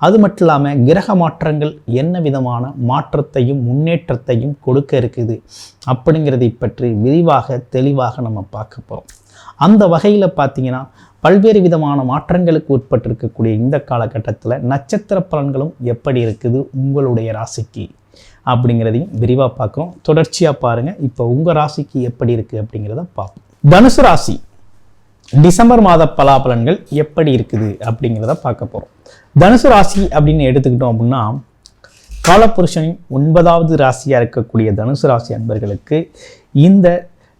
அது மட்டும் இல்லாமல் கிரக மாற்றங்கள் என்ன விதமான மாற்றத்தையும் முன்னேற்றத்தையும் கொடுக்க இருக்குது அப்படிங்கிறதை பற்றி விரிவாக தெளிவாக நம்ம பார்க்க போகிறோம் அந்த வகையில் பார்த்தீங்கன்னா பல்வேறு விதமான மாற்றங்களுக்கு உட்பட்டிருக்கக்கூடிய இந்த காலகட்டத்தில் நட்சத்திர பலன்களும் எப்படி இருக்குது உங்களுடைய ராசிக்கு அப்படிங்கிறதையும் விரிவாக பார்க்குறோம். தொடர்ச்சியாக பாருங்கள் இப்போ உங்கள் ராசிக்கு எப்படி இருக்குது அப்படிங்கிறத பார்ப்போம். தனுசு ராசி டிசம்பர் மாத பலாபலன்கள் எப்படி இருக்குது அப்படிங்கிறத பார்க்க போகிறோம் தனுசு ராசி அப்படின்னு எடுத்துக்கிட்டோம் அப்படின்னா காலபுருஷனின் ஒன்பதாவது ராசியாக இருக்கக்கூடிய தனுசு ராசி அன்பர்களுக்கு இந்த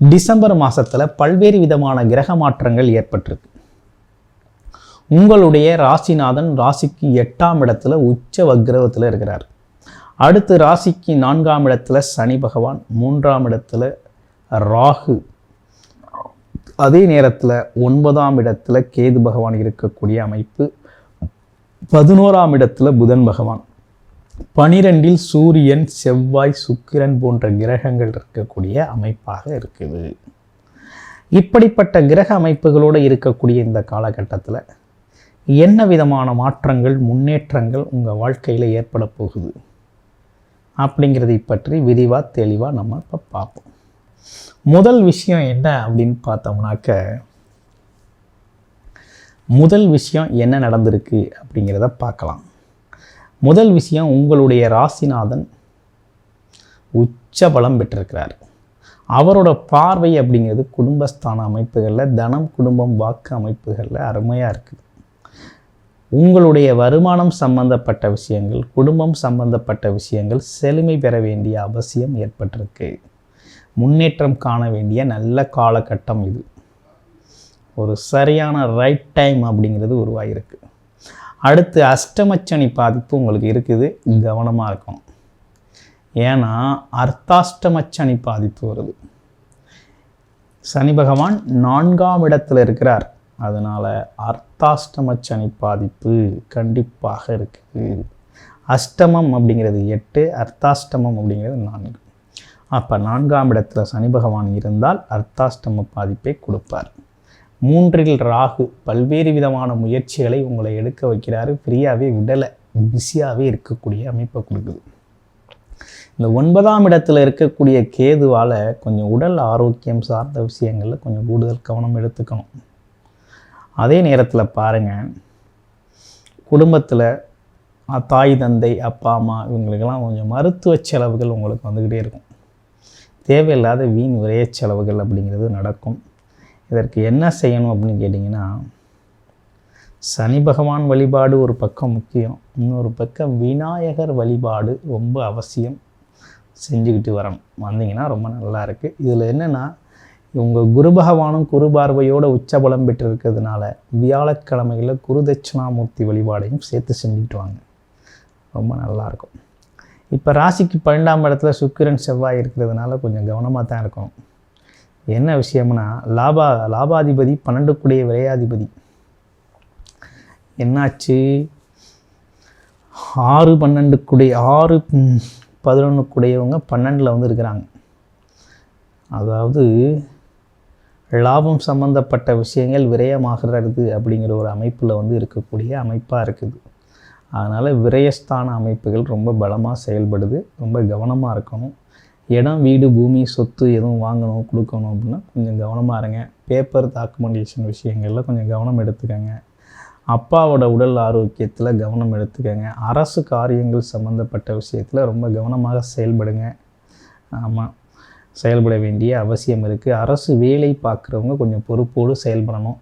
டிசம்பர் மாதத்தில் பல்வேறு விதமான கிரக மாற்றங்கள் ஏற்பட்டிருக்கு. உங்களுடைய ராசிநாதன் ராசிக்கு எட்டாம் இடத்துல உச்ச வக்ரவத்தில் இருக்கிறார். அடுத்து ராசிக்கு நான்காம் இடத்துல சனி பகவான் மூன்றாம் இடத்துல ராகு. அதே நேரத்தில் ஒன்பதாம் இடத்துல கேது பகவான் இருக்கக்கூடிய அமைப்பு பதினோராம் இடத்துல புதன் பகவான். பனிரெண்டில் சூரியன் செவ்வாய் சுக்கிரன் போன்ற கிரகங்கள் இருக்கக்கூடிய அமைப்பாக இருக்குது. இப்படிப்பட்ட கிரக அமைப்புகளோடு இருக்கக்கூடிய இந்த காலகட்டத்தில் என்ன விதமான மாற்றங்கள் முன்னேற்றங்கள் உங்கள் வாழ்க்கையில் ஏற்பட போகுது? அப்படிங்கிறதை பற்றி விரிவாக தெளிவாக நம்ம இப்போ பார்ப்போம். முதல் விஷயம் என்ன அப்படின்னு பார்த்தோம்னாக்க முதல் விஷயம் என்ன நடந்திருக்கு அப்படிங்கிறத பார்க்கலாம். முதல் விஷயம் உங்களுடைய ராசிநாதன் உச்ச பலம் பெற்றிருக்கிறார். அவரோட பார்வை அப்படிங்கிறது குடும்பஸ்தான அமைப்புகளில் தனம் குடும்பம் வாக்கு அமைப்புகளில் அருமையாக இருக்குது உங்களுடைய வருமானம் சம்பந்தப்பட்ட விஷயங்கள் குடும்பம் சம்பந்தப்பட்ட விஷயங்கள் செழுமை பெற வேண்டிய அவசியம் ஏற்பட்டிருக்கு. முன்னேற்றம் காண வேண்டிய நல்ல காலகட்டம் இது. ஒரு சரியான ரைட் டைம் அப்படிங்கிறது உருவாகிருக்கு அடுத்து அஷ்டமச்சனி பாதிப்பு உங்களுக்கு இருக்குது கவனமாக இருக்கணும். ஏன்னா அர்த்தாஷ்டமச்சனி பாதிப்பு வருது. சனி பகவான் நான்காம் இடத்துல இருக்கிறார். அதனால் அர்த்தாஷ்டமச்சனி பாதிப்பு கண்டிப்பாக இருக்குது. அஷ்டமம் அப்படிங்கிறது எட்டு அர்த்தாஷ்டமம் அப்படிங்கிறது நான்கு. அப்போ நான்காம் இடத்துல சனி பகவான் இருந்தால் அர்த்தாஷ்டம பாதிப்பை கொடுப்பார். மூன்றில் ராகு பல்வேறு விதமான முயற்சிகளை உங்களை எடுக்க வைக்கிறாரு. ஃப்ரீயாகவே விடலை. பிஸியாகவே இருக்கக்கூடிய அமைப்பை கொடுக்குது. இந்த ஒன்பதாம் இடத்துல இருக்கக்கூடிய கேதுவால் கொஞ்சம் உடல் ஆரோக்கியம் சார்ந்த விஷயங்களில் கொஞ்சம் கூடுதல் கவனம் எடுத்துக்கணும். அதே நேரத்தில் பாருங்கள் குடும்பத்தில் தாய் தந்தை அப்பா அம்மா இவங்களுக்கெல்லாம் கொஞ்சம் மருத்துவ செலவுகள் உங்களுக்கு வந்துக்கிட்டே இருக்கும். தேவையில்லாத வீண் விரைய செலவுகள் அப்படிங்கிறது நடக்கும். இதற்கு என்ன செய்யணும் அப்படின்னு கேட்டிங்கன்னா சனி பகவான் வழிபாடு ஒரு பக்கம் முக்கியம். இன்னொரு பக்கம் விநாயகர் வழிபாடு ரொம்ப அவசியம். செஞ்சுக்கிட்டு வரணும். வந்தீங்கன்னா ரொம்ப நல்லா இருக்குது இதில் என்னென்னா உங்கள் குரு பகவானும் குரு பார்வையோட உச்சபலம் பெற்றிருக்கிறதுனால வியாழக்கிழமைகளில் குரு தட்சிணாமூர்த்தி வழிபாடையும் சேர்த்து செஞ்சுக்கிட்டு வாங்க. ரொம்ப நல்லாயிருக்கும் இப்போ ராசிக்கு பன்னெண்டாம் இடத்துல சுக்கிரன் செவ்வாய் இருக்கிறதுனால கொஞ்சம் கவனமாக தான் இருக்கும் என்ன விஷயம்னா லாபா லாபாதிபதி பன்னெண்டுக்குடைய விரையாதிபதி. என்னாச்சு? ஆறு பன்னெண்டுக்குடைய ஆறு பதினொன்றுக்குடையவங்க பன்னெண்டில் வந்து இருக்கிறாங்க. அதாவது லாபம் சம்பந்தப்பட்ட விஷயங்கள் விரயமாகிறது அப்படிங்கிற ஒரு அமைப்பில் வந்து இருக்கக்கூடிய அமைப்பாக இருக்குது. அதனால் விரயஸ்தான அமைப்புகள் ரொம்ப பலமாக செயல்படுது ரொம்ப கவனமாக இருக்கணும். இடம் வீடு பூமி சொத்து எதுவும் வாங்கணும் கொடுக்கணும் அப்படின்னா கொஞ்சம் கவனமாக இருங்க. பேப்பர் டாக்குமெண்டேஷன் விஷயங்களில் கொஞ்சம் கவனம் எடுத்துக்கோங்க. அப்பாவோட உடல் ஆரோக்கியத்தில் கவனம் எடுத்துக்கோங்க. அரசு காரியங்கள் சம்மந்தப்பட்ட விஷயத்தில் ரொம்ப கவனமாக செயல்படுங்க. ஆமாம் செயல்பட வேண்டிய அவசியம் இருக்குது அரசு வேலை பார்க்குறவங்க கொஞ்சம் பொறுப்போடு செயல்படணும்.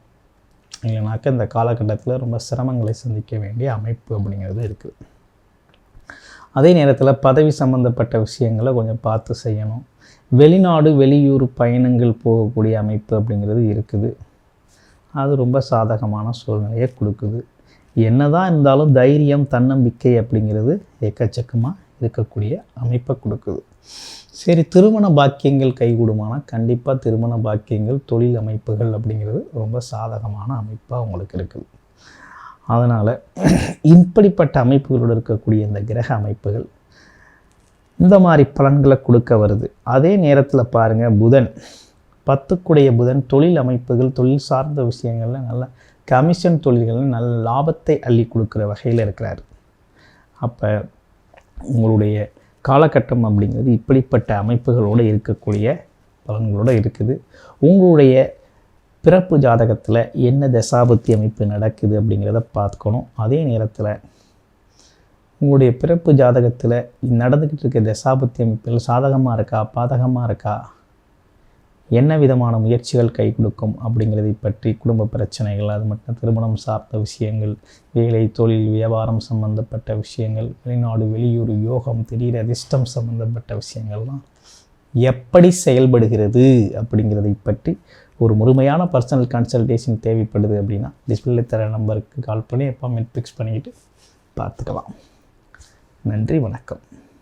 இல்லைனாக்கா இந்த காலகட்டத்தில் ரொம்ப சிரமங்களை சந்திக்க வேண்டிய அமைப்பு அப்படிங்கிறது இருக்குது அதே நேரத்தில் பதவி சம்மந்தப்பட்ட விஷயங்களை கொஞ்சம் பார்த்து செய்யணும். வெளிநாடு வெளியூர் பயணங்கள் போகக்கூடிய அமைப்பு அப்படிங்கிறது இருக்குது. அது ரொம்ப சாதகமான சூழ்நிலையை கொடுக்குது. என்னதான் இருந்தாலும் தைரியம் தன்னம்பிக்கை அப்படிங்கிறது எக்கச்சக்கமாக இருக்கக்கூடிய அமைப்பை கொடுக்குது. சரி திருமண பாக்கியங்கள் கைகூடுமானால் கண்டிப்பாக திருமண பாக்கியங்கள் தொழில் அமைப்புகள் அப்படிங்கிறது ரொம்ப சாதகமான அமைப்பாக உங்களுக்கு இருக்குது அதனால் இப்படிப்பட்ட அமைப்புகளோடு இருக்கக்கூடிய இந்த கிரக அமைப்புகள் இந்த மாதிரி பலன்களை கொடுக்க வருது. அதே நேரத்தில் பாருங்கள் புதன். பத்துக்குடைய புதன் தொழில் அமைப்புகள் தொழில் சார்ந்த விஷயங்கள்ல நல்ல கமிஷன் தொழில்களில் நல்ல லாபத்தை அள்ளி கொடுக்குற வகையில் இருக்கிறார். அப்போ உங்களுடைய காலகட்டம் அப்படிங்கிறது இப்படிப்பட்ட அமைப்புகளோடு இருக்கக்கூடிய பலன்களோடு இருக்குது. உங்களுடைய பிறப்பு ஜாதகத்தில் என்ன தசாபத்தி அமைப்பு நடக்குது அப்படிங்கிறத பார்த்துக்கணும். அதே நேரத்தில் உங்களுடைய பிறப்பு ஜாதகத்தில் நடந்துக்கிட்டு இருக்க தசாபத்தி அமைப்பில் சாதகமாக இருக்கா பாதகமாக இருக்கா? என்ன விதமான முயற்சிகள் கை கொடுக்கும் அப்படிங்கிறதை பற்றி குடும்ப பிரச்சனைகள் அது மட்டும் திருமணம் சார்ந்த விஷயங்கள் வேலை தொழில் வியாபாரம் சம்பந்தப்பட்ட விஷயங்கள் வெளிநாடு வெளியூர் யோகம் திடீர் அதிர்ஷ்டம் சம்பந்தப்பட்ட விஷயங்கள்லாம் எப்படி செயல்படுகிறது அப்படிங்கிறதை பற்றி ஒரு முழுமையான பர்சனல் கன்சல்டேஷன் தேவைப்படுது அப்படின்னா டிஸ்பிளே தர நம்பருக்கு கால் பண்ணி அப்பாயின்மெண்ட் ஃபிக்ஸ் பண்ணிக்கிட்டு பார்த்துக்கலாம். நன்றி வணக்கம்.